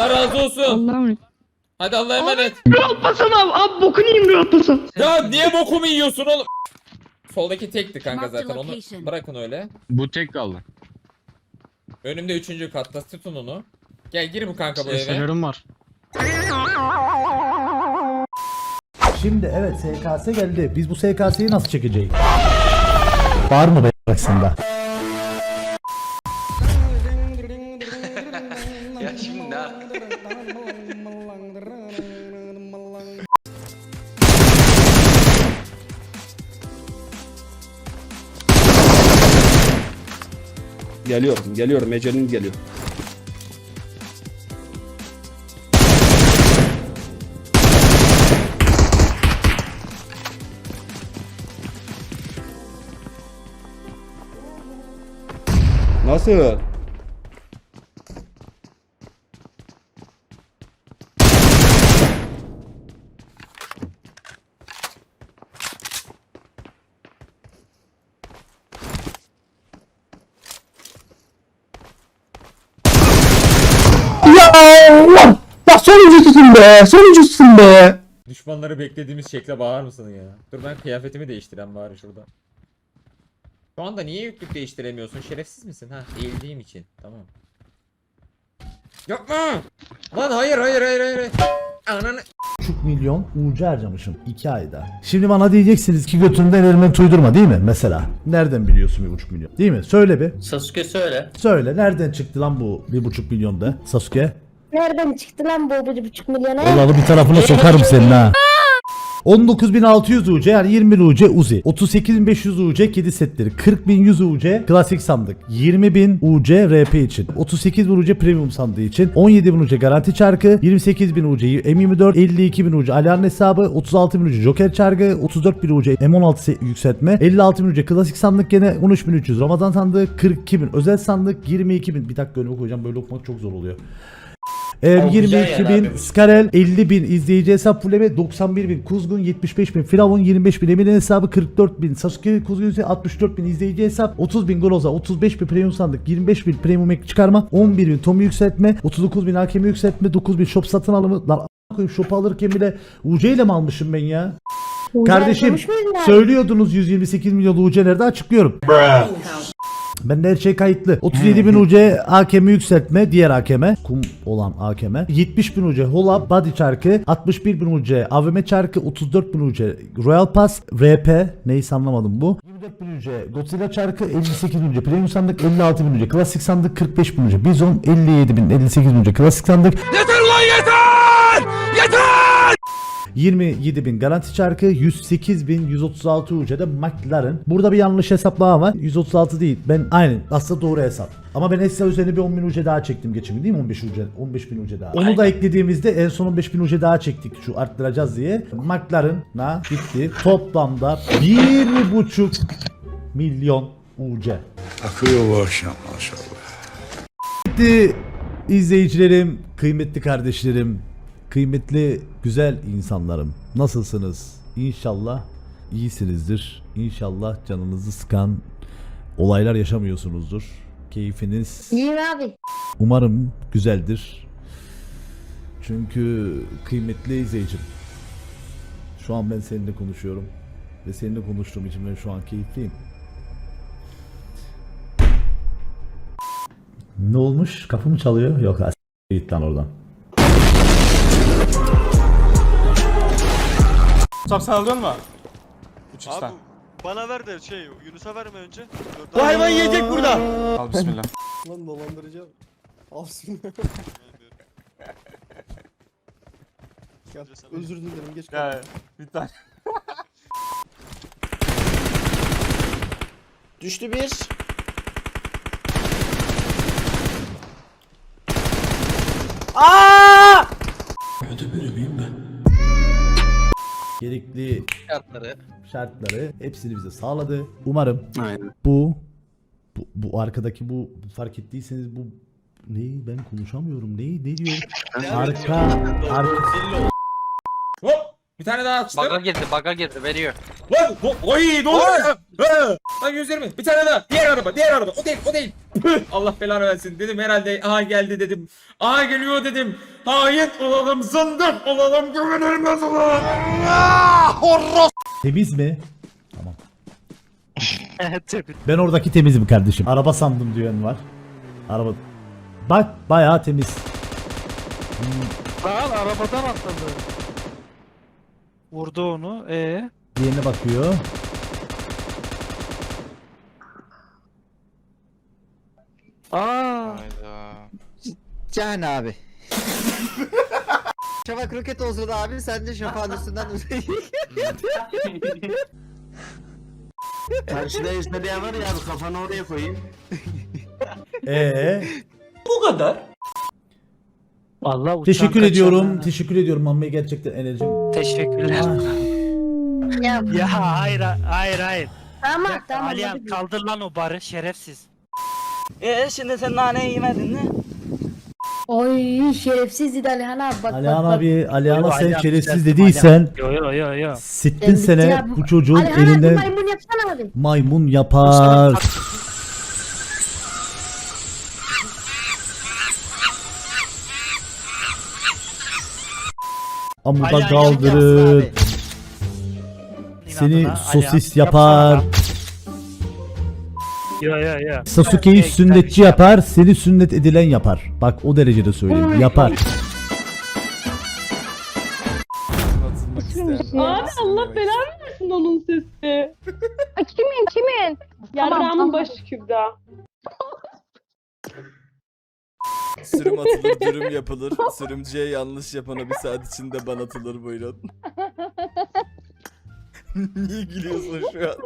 Allah razı olsun. Allah'ım. Hadi Allah'a emanet. Rahatlasana abi. Abi bokunu yiyeyim rahatlasana. Ya niye bokumu yiyorsun oğlum? Soldaki tekti kanka zaten onu bırakın öyle. Bu tek kaldı. Önümde üçüncü katta tutun onu. Gel gir bu kanka bu eve. Var. Şimdi evet SKS geldi. Biz bu SKS'yi nasıl çekeceğiz? Var mı be aslında? Geliyorum, geliyorum. Ecelin geliyor. Nasıl? Ya Allah! Ya sonuncusun be! Sonuncusun be! Düşmanları beklediğimiz şekle bağır mısın ya? Dur ben kıyafetimi değiştiren bari şurada. Şu anda niye yüklük değiştiremiyorsun? Şerefsiz misin? Ha eğildiğim için. Tamam. Yapma! Lan hayır hayır hayır hayır. hayır. Ananı... 1,5 milyon ucu harcamışım 2 ayda. Şimdi bana diyeceksiniz ki götünden element uydurma değil mi mesela? Nereden biliyorsun 1,5 milyon? Değil mi? Söyle bir. Sasuke söyle. Söyle nereden çıktı lan bu 1,5 milyon da Sasuke? Nereden çıktı lan bu bir buçuk milyona? Olalı bir tarafına sokarım senin ha. 19.600 UC yani 20.000 UC Uzi 38.500 UC kedi setleri 40.100 UC klasik sandık 20.000 UC RP için 38.000 UC premium sandığı için 17.000 UC garanti çarkı 28.000 UC M24 52.000 UC alarm hesabı 36.000 UC joker çarkı 34.000 UC M16 se- yükseltme 56.000 UC klasik sandık gene 13.300 Ramazan sandığı 42.000 özel sandık 22.000 bir dakika önüme koyacağım böyle okumak çok zor oluyor ee, Ama güzel 22 yani bin abi. Skarel 50 bin izleyici hesap fuleme 91 bin Kuzgun 75 bin Firavun 25 bin Emir'in hesabı 44 bin Sasuke Kuzgun ise 64 bin izleyici hesap 30 bin Groza 35 bin premium sandık 25 bin premium ek çıkarma 11 bin Tom'u yükseltme 39 bin hakemi yükseltme 9 bin shop satın alımı lan koyayım shop alırken bile UC ile mi almışım ben ya Kardeşim abi? söylüyordunuz 128 milyon UC'lerde açıklıyorum ben de her şey kayıtlı. 37 bin UC hakemi yükseltme diğer hakeme kum olan hakeme 70 bin UC hola body çarkı. 61 bin UC AVM çarkı. 34 bin UC Royal Pass RP neyse anlamadım bu. 24 bin UC Godzilla çarkı. 58 bin UC Premium sandık 56 bin UC Klasik sandık 45 bin UC Bizon 57 bin 58 bin UC Klasik sandık 27 bin garanti çarkı 108 bin 136 UC'de McLaren. Burada bir yanlış hesaplama var. 136 değil. Ben aynı. Aslında doğru hesap. Ama ben ekstra üzerine bir 10 bin UC daha çektim geçen gün değil mi? 15 UC, 15 bin UC daha. Onu da eklediğimizde en son 15 bin UC daha çektik şu arttıracağız diye. McLaren na gitti. Toplamda 1,5 milyon UC. Akıyor bu akşam maşallah. Kıymetli izleyicilerim, kıymetli kardeşlerim, kıymetli güzel insanlarım. Nasılsınız? İnşallah iyisinizdir. İnşallah canınızı sıkan olaylar yaşamıyorsunuzdur. Keyfiniz İyiyim abi. umarım güzeldir. Çünkü kıymetli izleyicim. Şu an ben seninle konuşuyorum. Ve seninle konuştuğum için ben şu an keyifliyim. Ne olmuş? Kapı mı çalıyor? Yok git lan oradan. Tam sen alıyor mu? 3 Abi bana ver de şey Yunus'a verme önce. Bu hayvan yiyecek burada. Al bismillah. Lan dolandıracağım. Alsın. Özür dilerim geç Ya bir tane. Düştü bir. Gerekli Şartları. şartları hepsini bize sağladı. Umarım Aynen. bu bu, bu arkadaki bu fark ettiyseniz bu ne ben konuşamıyorum ne ne diyor arka arka Hop! Bir tane daha açtım. Baga girdi, baga girdi, veriyor. Lan oy ne oluyor? Lan 120 bir tane daha diğer araba diğer araba o değil o değil. Allah belanı versin dedim herhalde aha geldi dedim. Aha geliyor dedim. Hain olalım zındık olalım güvenilmez olalım. Temiz mi? Tamam. ben oradaki temizim kardeşim. Araba sandım diyen var. Araba. Bak bayağı temiz. Lan arabadan atladı. Vurdu onu. Ee? Diğerine bakıyor. Aa. Can abi. Şafak roket olsun abi sen de şafağın üstünden uzay. Karşıda işte var ya abi kafanı oraya koyayım. Ee, Allah uçan teşekkür kaçan ediyorum. Teşekkür ediyorum Mamme gerçekten enerjim. Teşekkürler. Ya ya hayır hayır hayır. tamam Ya, tamam. Hadi. kaldır lan o barı şerefsiz. Eee şimdi sen naneyi yemedin mi? Oy şerefsiz dedi Alihan abi bak Alihan bak, abi, Alihan'a sen Alihan, şerefsiz dediysen Yo yo yo yo. sittin sene Ya bu çocuğun Alihan abi elinden maymun yapsana abi. maymun yapar. Amuda Alihan kaldırır. Seni İnadına sosis yapar. Yo yo yo. Sasuke'yi Güzel bir sünnetçi şey yap. yapar, seni sünnet edilen yapar. Bak o derecede söyleyeyim. Yapar. Abi Allah belanı versin onun sesi. Kimin kimin? Yarrağımın başı Kübra. Sürüm atılır, dürüm yapılır. Sürümcüye yanlış yapana bir saat içinde ban atılır buyurun. Niye gülüyorsun şu an?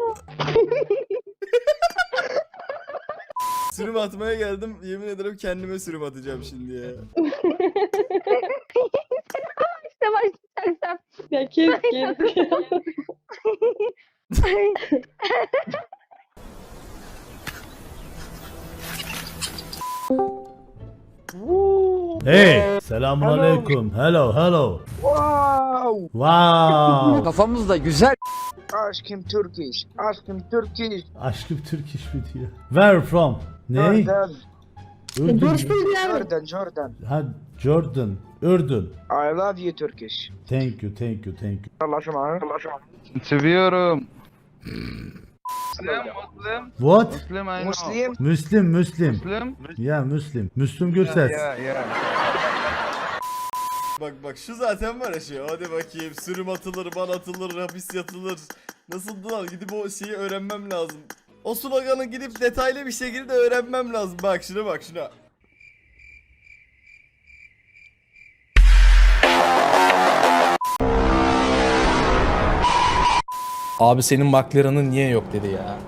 sürüm atmaya geldim. Yemin ederim kendime sürüm atacağım şimdi ya. İşte başlayacaksam. Ya kes kes. Hey, selamun aleyküm. Hello, hello. Wow. Wow. Kafamız da güzel. Aşkım Turkish. Aşkım Turkish. Aşkım Türk iş mi diyor? Where from? Ne? Ürdün. Görüşmeyiz abi. Jordan Jordan. Ha, Jordan. Ürdün. I love you Turkish. Thank you, thank you, thank you. Allah'ım Allah'ım. Seviyorum. What? Muslim. Müslim, Müslim. Müslüm. Ya Müslim. Müslüm Gürses. Bak bak şu zaten var ya şey. Hadi bakayım sürüm atılır, ban atılır, hapis yatılır. Nasıldı lan? Gidip o şeyi öğrenmem lazım. O sloganı gidip detaylı bir şekilde öğrenmem lazım. Bak şuna bak şuna. Abi senin McLaren'ın niye yok dedi ya.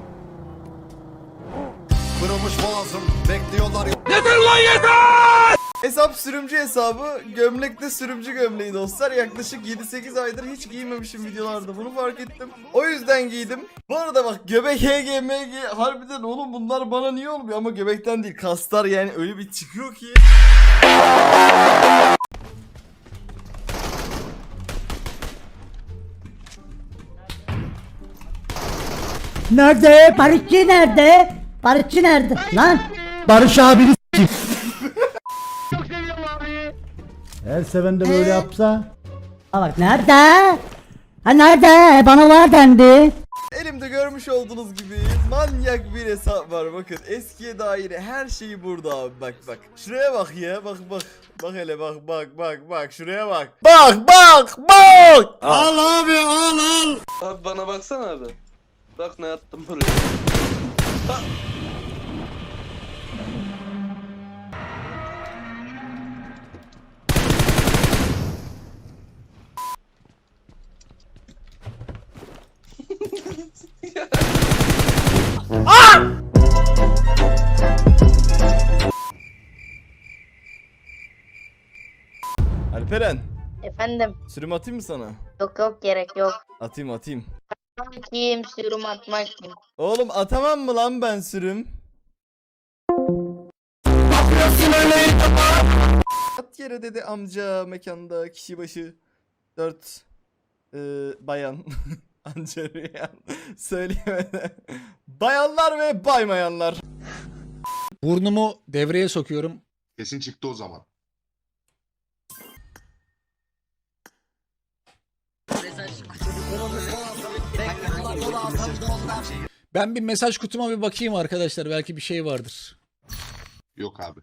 Hesap sürümcü hesabı, gömlekte sürümcü gömleği dostlar. Yaklaşık 7-8 aydır hiç giymemişim videolarda bunu fark ettim. O yüzden giydim. Bu arada bak göbek HG, MG harbiden oğlum bunlar bana niye olmuyor ama göbekten değil kaslar yani öyle bir çıkıyor ki. Nerede? Barışçı nerede? Barışçı nerede? Lan! Barış abini Her seven de böyle yapsa. Ha bak nerede? Ha nerede? Bana var dendi. Elimde görmüş olduğunuz gibi manyak bir hesap var bakın eskiye dair her şeyi burada abi bak bak Şuraya bak ya bak bak Bak hele bak bak bak bak şuraya bak Bak bak bak Al abi al al Abi bana baksana abi. Bak ne attım buraya. Alperen Efendim. sürüm atayım mı sana? Yok yok gerek yok. Atayım atayım Kim sürüm atmak kim? Oğlum atamam mı lan ben sürüm? At yere dedi amca mekanda kişi başı 4 bayan Anceriyan söyleyemedi. Bayanlar ve baymayanlar. Burnumu devreye sokuyorum. Kesin çıktı o zaman. Ben bir mesaj kutuma bir bakayım arkadaşlar. Belki bir şey vardır. Yok abi.